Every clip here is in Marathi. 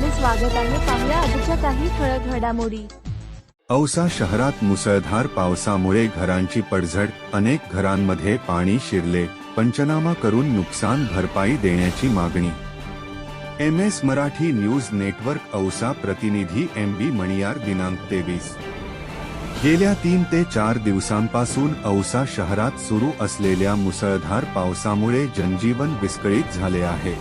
आपले स्वागत आहे पाहूया आजच्या काही ठळक घडामोडी. औसा शहरात मुसळधार पावसामुळे घरांची पडझड अनेक घरांमध्ये पाणी शिरले पंचनामा करून नुकसान भरपाई देण्याची मागणी. M S Marathi news network Ausa प्रतिनिधी एम बी मणियार दिनांक तेवीस. गेल्या तीन ते चार दिवसांपासून औसा शहरात सुरू असलेल्या मुसळधार पावसामुळे जनजीवन विस्कळीत झाले आहे.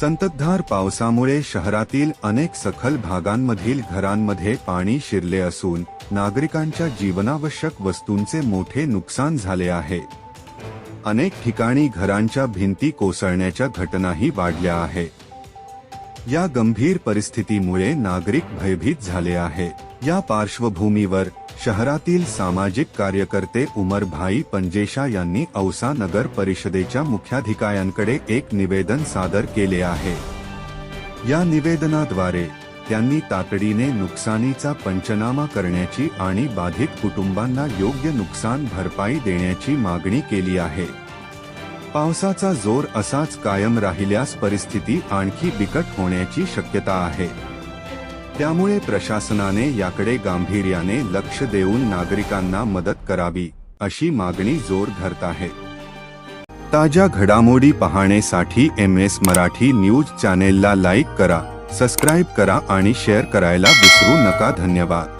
संततधार पावसामुळे शहरातील अनेक सखल भागांमधील घरांमध्ये पाणी शिरले असून नागरिकांच्या जीवनावश्यक वस्तूंचे मोठे नुकसान झाले आहे. अनेक ठिकाणी घरांच्या भिंती कोसळण्याच्या घटनाही वाढल्या आहे. या गंभीर परिस्थितीमुळे नागरिक भयभीत झाले आहे या पार्श्वभूमीवर शहरातील सामाजिक कार्यकर्ते उमरभाई पंजेशा यांनी औसा नगर परिषदेच्या मुख्याधिकाऱ्यांकडे एक निवेदन सादर केले आहे. या निवेदनाद्वारे त्यांनी तातडीने नुकसानीचा पंचनामा करण्याची आणि बाधित कुटुंबांना योग्य नुकसान भरपाई देण्याची मागणी केली आहे. पावसाचा जोर असाच कायम राहिल्यास परिस्थिती आणखी बिकट होण्याची शक्यता आहे. त्यामुळे प्रशासनाने याकडे गांभीर्याने लक्ष देऊन नागरिकांना मदत करावी अशी मागणी जोर धरत आहे. ताज्या घडामोडी पाहण्यासाठी एम एस मराठी न्यूज चॅनेलला लाईक करा सबस्क्राईब करा आणि शेअर करायला विसरू नका. धन्यवाद.